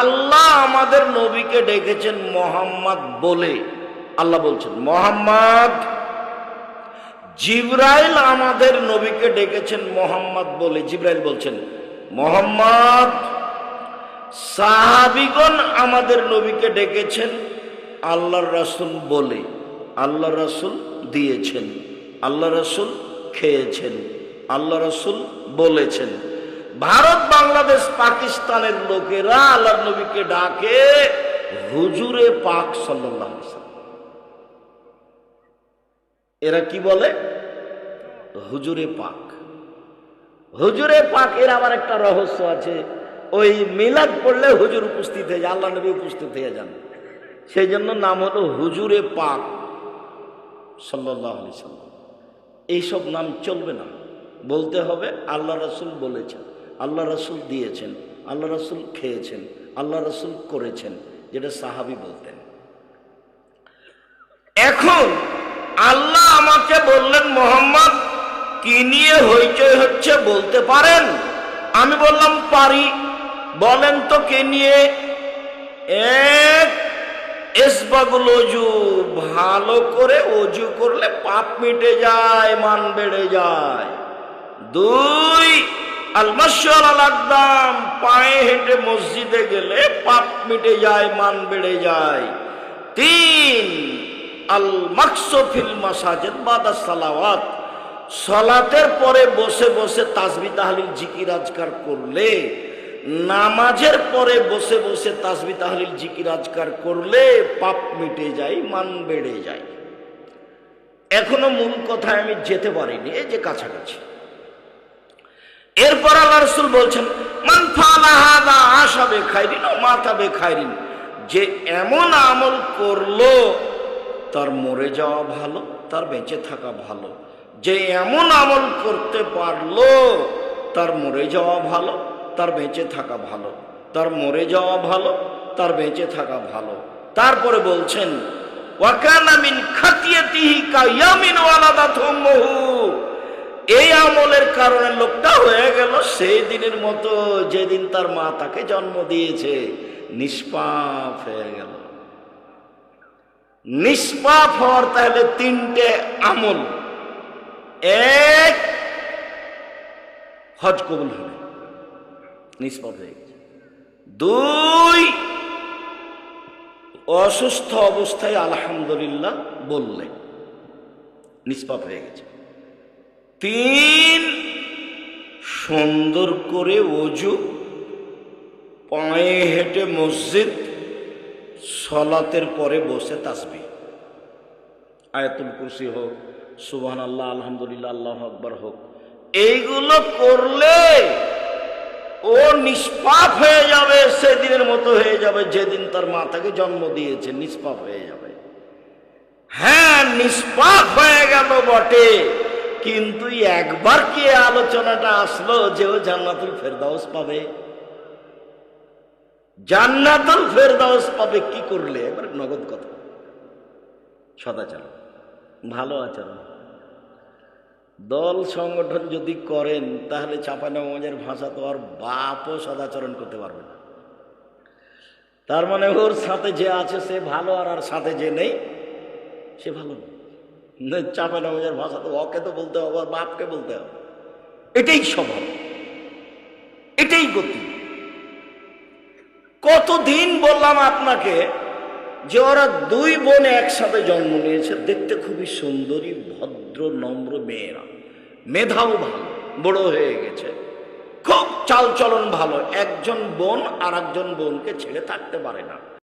আল্লাহ আমাদের নবীকে ডেকেছেন মোহাম্মদ বলে। আল্লাহ বলছেন, মোহাম্মদ, জিব্রাইল আমাদের নবীকে ডেকেছেন মোহাম্মদ বলে। জিব্রাইল বলছেন, মোহাম্মদ, সাহাবিগণ আমাদের নবীকে ডেকেছেন আল্লাহর রাসূল বলে। আল্লাহ রাসূল দিয়েছেন আল্লাহ রাসূল খেয়েছেন আল্লাহ রাসূল বলেছেন। ভারত, বাংলাদেশ, পাকিস্তানের লোকেরা আল্লাহ নবীকে ডাকে হুজুরে পাক সাল্লাম। এরা কি বলে? হুজুরে পাক। হুজুরে পাক, এর আবার একটা রহস্য আছে। ওই মিলাদ পড়লে হুজুর উপস্থিত হয়ে যায়, আল্লাহ নবী উপস্থিত হয়ে যান। সেই জন্য নাম হলো হুজুরে পাক সাল্লাহ এইসব নাম চলবে না। বলতে হবে, আল্লাহ রসুল বলেছেন। আল্লাহ রসুল দিয়েছেন, আল্লাহ রসুল খেয়েছেন, আল্লাহ রসুল করেছেন, যেটা সাহাবি বলতেন। এখন আল্লাহ আমাকে বললেন, মোহাম্মদ, কি নিয়ে হইচই হচ্ছে বলতে পারেন? আমি বললাম, পারি। বলেন তো, কে নিয়ে? এক এসবাগুল অজু ভালো করে অজু করলে পাপ মিটে যায়, মান বেড়ে যায়। দুই পায়ে হেঁটে মসজিদে গেলে পাপ মিটে যায়, মান বেড়ে যায়। তিন, আল সালাওয়াত। পরে বসে বসে তাসবি তাহলিল জিকির আজকার করলে, নামাজের পরে বসে বসে তাসবি তাহলিল জিকির আজকার করলে পাপ মিটে যায়, মান বেড়ে যায়। এখনও মূল কথায় আমি যেতে পারিনি, এই যে কাছাকাছি। এরপর আল্লাহ রসুল বলছেন আশাবে খাইরিন ও মাতাবে খাইরিন যে এমন আমল করল, তার মরে যাওয়া ভালো, তার বেঁচে থাকা ভালো, যে এমন আমল করতে পারল, তার মরে যাওয়া ভালো, তার বেঁচে থাকা ভালো, তার মরে যাওয়া ভালো, তার বেঁচে থাকা ভালো। তারপরে বলছেন ওয়াকানা মিন খাতিয়াতিহি কায়ামিন ওয়ালাদাতুহুমহু এই আমলের কারণে লোকটা হয়ে গেল সেই দিনের মতো, যেদিন তার মা তাকে জন্ম দিয়েছে, নিষ্পাপ হয়ে গেল। নিষ্পাপ হওয়ার তাহলে তিনটে আমল। এক, হজ কবুল হবে। নিষ্পাপ হয়ে গেছে। দুই, অসুস্থ অবস্থায় আলহামদুলিল্লাহ বললে, নিষ্পাপ হয়ে গেছে। তিন সুন্দর করে অজু, পায়ে হেঁটে মসজিদ, সলাতের পরে বসে তাসবি আয়াতুল কুরসি হোক সুবহান আল্লাহ আলহামদুলিল্লাহ, আল্লাহ আকবর হোক, এইগুলো করলে ও নিষ্পাপ হয়ে যাবে, সেদিনের মতো হয়ে যাবে যেদিন তার মাতাকে জন্ম দিয়েছে, নিষ্পাপ হয়ে যাবে। হ্যাঁ নিষ্পাপ হয়ে গেল বটে। কিন্তু একবার কি আলোচনাটা আসলো যে ও জান্নাতুল ফেরদাউস পাবে? জান্নাতুল ফেরদাউস পাবে কি করলে? এবার নগদ কথা। সদাচরণ ভালো আচরণ। দল সংগঠন যদি করেন, তাহলে চাপানামাজের ভাষা তো আর বাপও সদাচরণ করতে পারবে না। তার মানে ওর সাথে যে আছে সে ভালো আর আর সাথে যে নেই, সে ভালো না। চাপে নামাজের ভাষা তো ওকে তো বলতে হবে আর বাপকে বলতে হবে। এটাই স্বভাব। এটাই গতি। কতদিন বললাম আপনাকে যে ওরা দুই বোন একসাথে জন্ম নিয়েছে, দেখতে খুবই সুন্দরী, ভদ্র, নম্র মেয়েরা। মেধাও ভালো, বড় হয়ে গেছে। খুব চালচলন ভালো। একজন বোন আর একজন বোনকে ছেড়ে থাকতে পারে না।